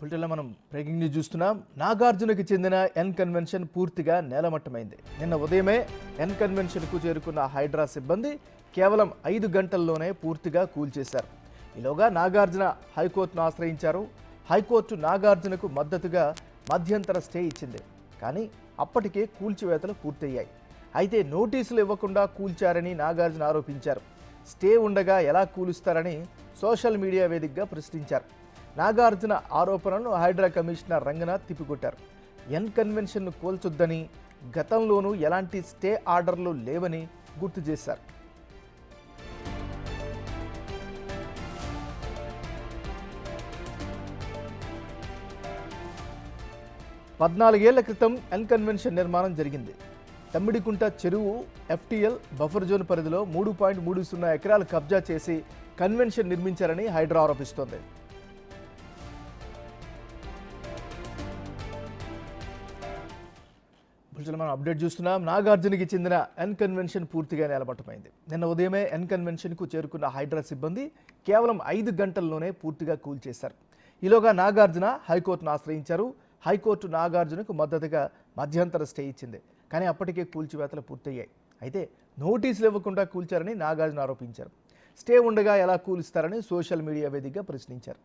బులెటిన్లో మనం breaking news చూస్తున్నాం. నాగార్జునకి చెందిన ఎన్ కన్వెన్షన్ పూర్తిగా నేలమట్టమైంది. నిన్న ఉదయమే ఎన్ కన్వెన్షన్కు చేరుకున్న హైడ్రా సిబ్బంది కేవలం ఐదు గంటల్లోనే పూర్తిగా కూల్చేశారు ఈలోగా నాగార్జున హైకోర్టును ఆశ్రయించారు. హైకోర్టు నాగార్జునకు మద్దతుగా మధ్యంతర స్టే ఇచ్చింది. కానీ అప్పటికే కూల్చివేతలు పూర్తయ్యాయి. అయితే నోటీసులు ఇవ్వకుండా కూల్చారని నాగార్జున ఆరోపించారు. స్టే ఉండగా ఎలా కూలుస్తారని సోషల్ మీడియా వేదికగా ప్రశ్నించారు. నాగార్జున ఆరోపణను హైడ్రా కమిషనర్ రంగనాథ్ తిప్పికొట్టారు. ఎన్ కన్వెన్షన్ను కోల్చొద్దని గతంలోనూ ఎలాంటి స్టే ఆర్డర్లు లేవని గుర్తు చేశారు. పద్నాలుగేళ్ళ క్రితం ఎన్ కన్వెన్షన్ నిర్మాణం జరిగింది. తమ్మిడికుంట చెరువు ఎఫ్టీఎల్ బఫర్ జోన్ పరిధిలో మూడు పాయింట్ మూడు సున్నా ఎకరాలు కబ్జా చేసి కన్వెన్షన్ నిర్మించారని హైడ్రా ఆరోపిస్తోంది. బులెటిన్ మనం అప్డేట్ చూస్తున్నాం. నాగార్జునకి చెందిన ఎన్ కన్వెన్షన్ పూర్తిగా నేలమట్టమైంది నిన్న ఉదయమే ఎన్ కన్వెన్షన్కు చేరుకున్న హైడ్రా సిబ్బంది కేవలం ఐదు గంటల్లోనే పూర్తిగా కూల్చేశారు ఈలోగా నాగార్జున హైకోర్టును ఆశ్రయించారు. హైకోర్టు నాగార్జునకు మద్దతుగా మధ్యంతర స్టే ఇచ్చింది. కానీ అప్పటికే కూల్చివేతలు పూర్తయ్యాయి. అయితే నోటీసులు ఇవ్వకుండా కూల్చారని నాగార్జున ఆరోపించారు. స్టే ఉండగా ఎలా కూలుస్తారని సోషల్ మీడియా వేదికగా ప్రశ్నించారు.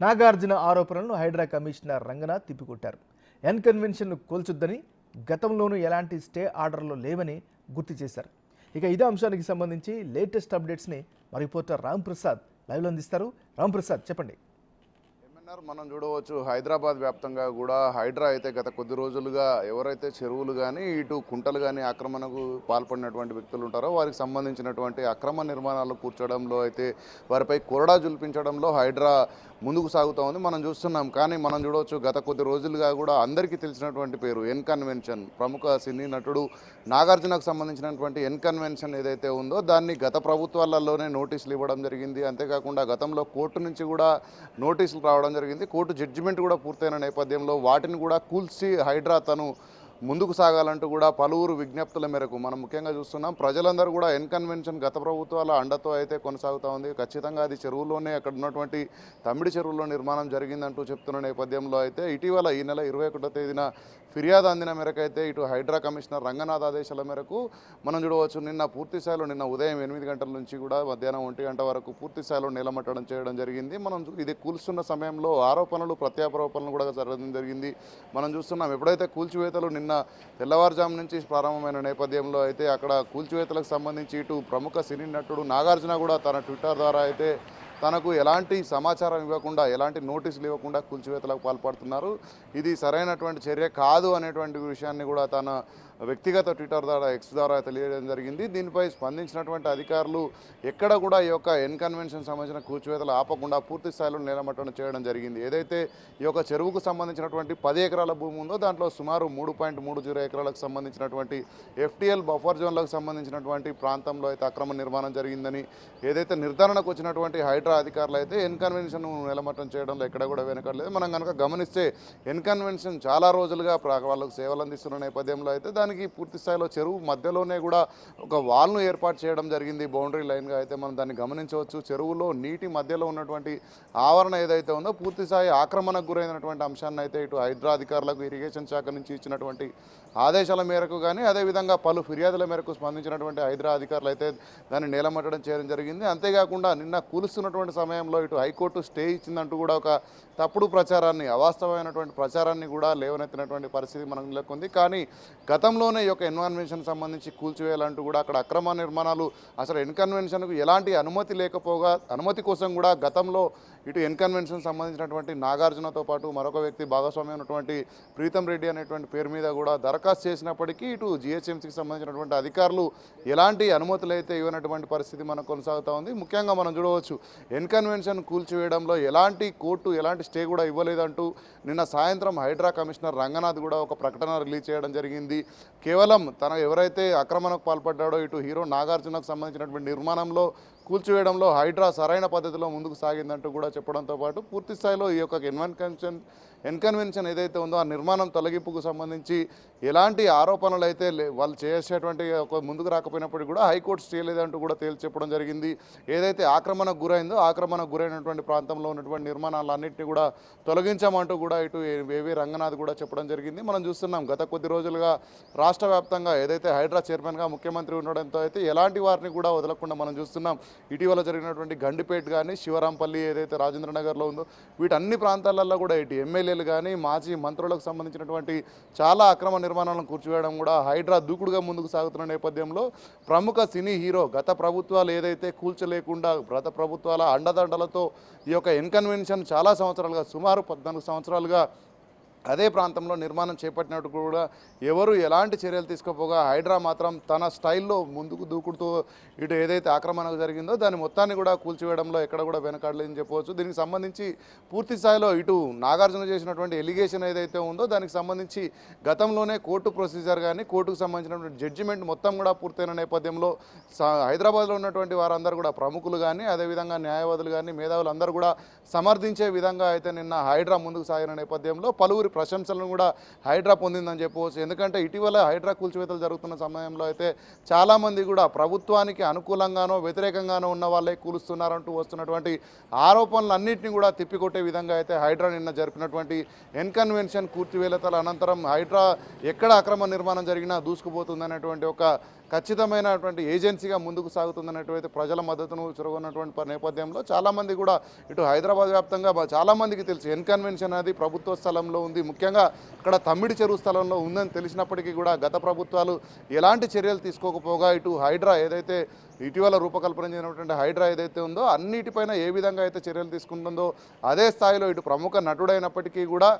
నాగార్జున ఆరోపణలను హైడ్రా కమిషనర్ రంగనాథ్ తిప్పికొట్టారు. ఎన్ కన్వెన్షన్ను కూల్చొద్దని గతంలోనూ ఎలాంటి స్టే ఆర్డర్లు లేవని గుర్తు చేశారు. ఇక ఇదే అంశానికి సంబంధించి లేటెస్ట్ అప్డేట్స్ని మా రిపోర్టర్ రామ్ ప్రసాద్ లైవ్లో అందిస్తారు. రామ్ ప్రసాద్ చెప్పండి. అన్నారు మనం చూడవచ్చు హైదరాబాద్ వ్యాప్తంగా కూడా హైడ్రా అయితే గత కొద్ది రోజులుగా ఎవరైతే చెరువులు కానీ ఇటు కుంటలు కానీ ఆక్రమణకు పాల్పడినటువంటి వ్యక్తులు ఉంటారో వారికి సంబంధించినటువంటి అక్రమ నిర్మాణాలు కూర్చడంలో అయితే వారిపై కొరడా జుల్పించడంలో హైడ్రా ముందుకు సాగుతూ ఉంది. మనం చూస్తున్నాం. కానీ మనం చూడవచ్చు గత కొద్ది రోజులుగా కూడా అందరికీ తెలిసినటువంటి పేరు ఎన్ కన్వెన్షన్. ప్రముఖ సినీ నటుడు నాగార్జునకు సంబంధించినటువంటి ఎన్ కన్వెన్షన్ ఏదైతే ఉందో దాన్ని గత ప్రభుత్వాలలోనే నోటీసులు ఇవ్వడం జరిగింది. అంతేకాకుండా గతంలో కోర్టు నుంచి కూడా నోటీసులు రావడం జరిగింది. కోర్టు జడ్జిమెంట్ కూడా పూర్తయిన నేపథ్యంలో వాటిని కూడా కూల్చి హైడ్రా తను ముందుకు సాగాలంటూ కూడా పలువురు విజ్ఞప్తుల మేరకు మనం ముఖ్యంగా చూస్తున్నాం ప్రజలందరూ కూడా ఎన్కన్వెన్షన్ గత ప్రభుత్వాల అండతో అయితే కొనసాగుతూ ఉంది. ఖచ్చితంగా అది చెరువులోనే అక్కడ ఉన్నటువంటి తమిడి చెరువులో నిర్మాణం జరిగిందంటూ చెప్తున్న నేపథ్యంలో అయితే ఇటీవల ఈ నెల ఇరవై ఒకటో తేదీన ఫిర్యాదు అందిన మేరకు అయితే ఇటు హైడ్రా కమిషనర్ రంగనాథ్ ఆదేశాల మేరకు మనం చూడవచ్చు నిన్న పూర్తిస్థాయిలో నిన్న ఉదయం ఎనిమిది గంటల నుంచి కూడా మధ్యాహ్నం ఒంటి గంట వరకు పూర్తిస్థాయిలో నిలమట్టడం చేయడం జరిగింది. మనం చూ- ఇది కూల్చున్న సమయంలో ఆరోపణలు ప్రత్యారోపణలు కూడా జరగడం జరిగింది. మనం చూస్తున్నాం ఎప్పుడైతే కూల్చివేతలు నిన్న తెల్లవారుజాము నుంచి ప్రారంభమైన నేపథ్యంలో అయితే అక్కడ కూల్చివేతలకు సంబంధించి ఇటు ప్రముఖ సినీ నటుడు నాగార్జున కూడా తన ట్విట్టర్ ద్వారా అయితే తనకు ఎలాంటి సమాచారం ఇవ్వకుండా ఎలాంటి నోటీసులు ఇవ్వకుండా కూల్చివేతలకు పాల్పడుతున్నారు. ఇది సరైనటువంటి చర్య కాదు అనేటువంటి విషయాన్ని కూడా తన వ్యక్తిగత ట్విట్టర్ ద్వారా ఎక్స్ ద్వారా తెలియడం జరిగింది. దీనిపై స్పందించినటువంటి అధికారులు ఎక్కడ కూడా ఈ యొక్క ఎన్కన్వెన్షన్ సంబంధించిన కూల్చివేతలు ఆపకుండా పూర్తి స్థాయిలో నిలమట్టడం చేయడం జరిగింది. ఏదైతే ఈ యొక్క చెరువుకు సంబంధించినటువంటి పది ఎకరాల భూమి ఉందో దాంట్లో సుమారు మూడు పాయింట్ మూడు జీరో ఎకరాలకు సంబంధించినటువంటి ఎఫ్టీఎల్ బఫర్ జోన్లకు సంబంధించినటువంటి ప్రాంతంలో అయితే అక్రమ నిర్మాణం జరిగిందని ఏదైతే నిర్ధారణకు వచ్చినటువంటి హైడ్రా అధికారులు అయితే ఎన్కన్వెన్షన్ నిలమట్టం చేయడంలో ఎక్కడ కూడా వెనకడలేదు. మనం కనుక గమనిస్తే ఎన్కన్వెన్షన్ చాలా రోజులుగా వాళ్ళకు సేవలు అందిస్తున్న నేపథ్యంలో అయితే దానికి పూర్తి స్థాయిలో చెరువు మధ్యలోనే కూడా ఒక వాల్ను ఏర్పాటు చేయడం జరిగింది. బౌండరీ లైన్గా అయితే మనం దాన్ని గమనించవచ్చు. చెరువులో నీటి మధ్యలో ఉన్నటువంటి ఆవరణ ఏదైతే ఉందో పూర్తి స్థాయి ఆక్రమణకు గురైనటువంటి అంశాన్ని అయితే ఇటు హైదరా అధికారులకు ఇరిగేషన్ శాఖ నుంచి ఇచ్చినటువంటి ఆదేశాల మేరకు కానీ అదేవిధంగా పలు ఫిర్యాదుల మేరకు స్పందించినటువంటి హైదరా అధికారులు అయితే దాన్ని నేలమట్టడం చేయడం జరిగింది. అంతేకాకుండా నిన్న కూలుస్తున్నటువంటి సమయంలో ఇటు హైకోర్టు స్టే ఇచ్చిందంటూ కూడా ఒక తప్పుడు ప్రచారాన్ని అవాస్తవమైనటువంటి ప్రచారాన్ని కూడా లేవనెత్తినటువంటి పరిస్థితి మనకు నెలకొంది. కానీ గతం గతంలోనే ఈ యొక్క ఎన్వైర్న్మెంషన్ సంబంధించి కూల్చివేయాలంటూ కూడా అక్కడ అక్రమ నిర్మాణాలు అసలు ఎన్కన్వెన్షన్కు ఎలాంటి అనుమతి లేకపోగా అనుమతి కోసం కూడా గతంలో ఇటు ఎన్కన్వెన్షన్ సంబంధించినటువంటి నాగార్జునతో పాటు మరొక వ్యక్తి భాగస్వామి ఉన్నటువంటి ప్రీతం రెడ్డి అనేటువంటి పేరు మీద కూడా దరఖాస్తు చేసినప్పటికీ ఇటు జిహెచ్ఎంసీకి సంబంధించినటువంటి అధికారులు ఎలాంటి అనుమతులు అయితే ఇవ్వనటువంటి పరిస్థితి మనకు కొనసాగుతూ ఉంది. ముఖ్యంగా మనం చూడవచ్చు ఎన్కన్వెన్షన్ కూల్చివేయడంలో ఎలాంటి కోర్టు ఎలాంటి స్టే కూడా ఇవ్వలేదంటూ నిన్న సాయంత్రం హైడ్రా కమిషనర్ రంగనాథ్ కూడా ఒక ప్రకటన రిలీజ్ చేయడం జరిగింది. కేవలం తన ఎవరైతే ఆక్రమణకు పాల్పడ్డాడో ఇటు హీరో నాగార్జునకు సంబంధించినటువంటి నిర్మాణంలో కూల్చివేయడంలో హైడ్రా సరైన పద్ధతిలో ముందుకు సాగిందంటూ కూడా చెప్పడంతో పాటు పూర్తి స్థాయిలో ఈ యొక్క ఎన్వెన్కన్షన్ ఎన్కన్వెన్షన్ ఏదైతే ఉందో ఆ నిర్మాణం తొలగింపుకు సంబంధించి ఎలాంటి ఆరోపణలు అయితే లే- వాళ్ళు చేసేటువంటి ఒక ముందుకు రాకపోయినప్పటికీ కూడా హైకోర్టు స్టే లేదంటూ కూడా తేల్చి చెప్పడం జరిగింది. ఏదైతే ఆక్రమణకు గురైందో ఆక్రమణకు గురైనటువంటి ప్రాంతంలో ఉన్నటువంటి నిర్మాణాలన్నింటినీ కూడా తొలగించామంటూ కూడా ఇటు ఏవి రంగనాథ్ కూడా చెప్పడం జరిగింది. మనం చూస్తున్నాం గత కొద్ది రోజులుగా రాష్ట్ర వ్యాప్తంగా ఏదైతే హైడ్రా చైర్మన్గా ముఖ్యమంత్రి ఉండడంతో అయితే ఎలాంటి వారిని కూడా వదలకుండా మనం చూస్తున్నాం. ఇటీవల జరిగినటువంటి గండిపేట్ కానీ శివరాంపల్లి ఏదైతే రాజేంద్ర నగర్లో ఉందో వీటన్ని ప్రాంతాలలో కూడా ఇటు ఎమ్మెల్యేలు కానీ మాజీ మంత్రులకు సంబంధించినటువంటి చాలా అక్రమ నిర్మాణాలను కూర్చోవేయడం కూడా హైడ్రా దూకుడుగా ముందుకు సాగుతున్న నేపథ్యంలో ప్రముఖ సినీ హీరో గత ప్రభుత్వాలు ఏదైతే కూల్చలేకుండా గత ప్రభుత్వాల అండదండలతో ఈ యొక్క ఇన్కన్వెన్షన్ చాలా సంవత్సరాలుగా సుమారు పద్నాలుగు సంవత్సరాలుగా అదే ప్రాంతంలో నిర్మాణం చేపట్టినట్టు కూడా ఎవరు ఎలాంటి చర్యలు తీసుకోపోగా హైడ్రా మాత్రం తన స్టైల్లో ముందుకు దూకుడుతూ ఇటు ఏదైతే ఆక్రమణ జరిగిందో దాని మొత్తాన్ని కూడా కూల్చివేయడంలో ఎక్కడ కూడా వెనకాడలేదని చెప్పవచ్చు. దీనికి సంబంధించి పూర్తి స్థాయిలో ఇటు నాగార్జున చేసినటువంటి ఎలిగేషన్ ఏదైతే ఉందో దానికి సంబంధించి గతంలోనే కోర్టు ప్రొసీజర్ కానీ కోర్టుకు సంబంధించినటువంటి జడ్జిమెంట్ మొత్తం కూడా పూర్తయిన నేపథ్యంలో స- హైదరాబాద్లో ఉన్నటువంటి వారందరూ కూడా ప్రముఖులు కానీ అదేవిధంగా న్యాయవాదులు కానీ మేధావులు అందరూ కూడా సమర్థించే విధంగా అయితే నిన్న హైడ్రా ముందుకు సాగిన నేపథ్యంలో పలువురు ప్రశంసలను కూడా హైడ్రా పొందిందని చెప్పవచ్చు. ఎందుకంటే ఇటీవల హైడ్రా కూల్చివేతలు జరుగుతున్న సమయంలో అయితే చాలామంది కూడా ప్రభుత్వానికి అనుకూలంగానో వ్యతిరేకంగానో ఉన్న వాళ్ళే కూలుస్తున్నారంటూ వస్తున్నటువంటి ఆరోపణలన్నింటినీ కూడా తిప్పికొట్టే విధంగా అయితే హైడ్రా నిన్న జరిపినటువంటి ఎన్కన్వెన్షన్ కూర్చివేతల అనంతరం హైడ్రా ఎక్కడ అక్రమ నిర్మాణం జరిగినా దూసుకుపోతుందనేటువంటి ఒక ఖచ్చితమైనటువంటి ఏజెన్సీగా ముందుకు సాగుతుందనేటువంటి ప్రజల మద్దతును చురగొన్నటువంటి నేపథ్యంలో చాలామంది కూడా ఇటు హైదరాబాద్ వ్యాప్తంగా చాలామందికి తెలుసు. ఎన్కన్వెన్షన్ అనేది ప్రభుత్వ స్థలంలో ఉంది. ముఖ్యంగా ఇక్కడ తమ్మిడి చెరువు స్థలంలో ఉందని తెలిసినప్పటికీ కూడా గత ప్రభుత్వాలు ఎలాంటి చర్యలు తీసుకోకపోగా ఇటు హైడ్రా ఏదైతే ఇటీవల రూపకల్పన చేసినటువంటి హైడ్రా ఏదైతే ఉందో అన్నిటిపైన ఏ విధంగా అయితే చర్యలు తీసుకుంటుందో అదే స్థాయిలో ఇటు ప్రముఖ నటుడైనప్పటికీ కూడా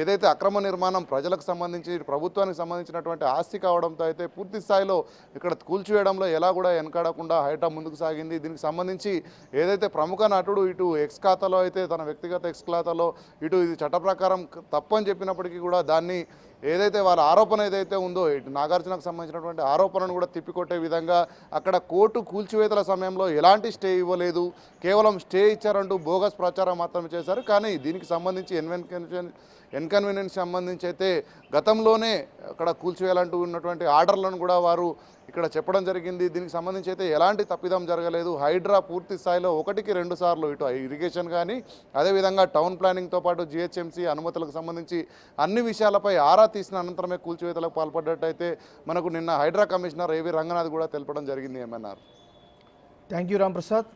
ఏదైతే అక్రమ నిర్మాణం ప్రజలకు సంబంధించి ఇటు ప్రభుత్వానికి సంబంధించినటువంటి ఆస్తి కావడంతో అయితే పూర్తి స్థాయిలో ఇక్కడ కూల్చివేయడంలో ఎలా కూడా వెనకాడకుండా హైటా ముందుకు సాగింది. దీనికి సంబంధించి ఏదైతే ప్రముఖ నటుడు ఇటు ఎక్స్ ఖాతాలో అయితే తన వ్యక్తిగత ఎక్స్ ఖాతాలో ఇటు ఇది చట్ట ప్రకారం తప్పని చెప్పినప్పటికీ కూడా దాన్ని ఏదైతే వాళ్ళ ఆరోపణ ఏదైతే ఉందో ఇటు నాగార్జునకు సంబంధించినటువంటి ఆరోపణను కూడా తిప్పికొట్టే విధంగా అక్కడ కోర్టు కూల్చివేతల సమయంలో ఎలాంటి స్టే ఇవ్వలేదు. కేవలం స్టే ఇచ్చారంటూ బోగస్ ప్రచారం మాత్రమే చేశారు. కానీ దీనికి సంబంధించి ఎన్వెన్కన్షన్ ఎన్కన్వీనియన్స్ సంబంధించి అయితే గతంలోనే అక్కడ కూల్చివేయాలంటూ ఉన్నటువంటి ఆర్డర్లను కూడా వారు ఇక్కడ చెప్పడం జరిగింది. దీనికి సంబంధించి అయితే ఎలాంటి తప్పిదం జరగలేదు. హైడ్రా పూర్తి స్థాయిలో ఒకటికి రెండు సార్లు ఇటు ఇరిగేషన్ కానీ అదేవిధంగా టౌన్ ప్లానింగ్తో పాటు జిహెచ్ఎంసీ అనుమతులకు సంబంధించి అన్ని విషయాలపై ఆరా తీసిన అనంతరమే కూల్చివేతలకు పాల్పడ్డట్టయితే మనకు నిన్న హైడ్రా కమిషనర్ ఏవి రంగనాథ్ కూడా తెలపడం జరిగింది ఏమన్నారు థ్యాంక్ యూ రామ్ ప్రసాద్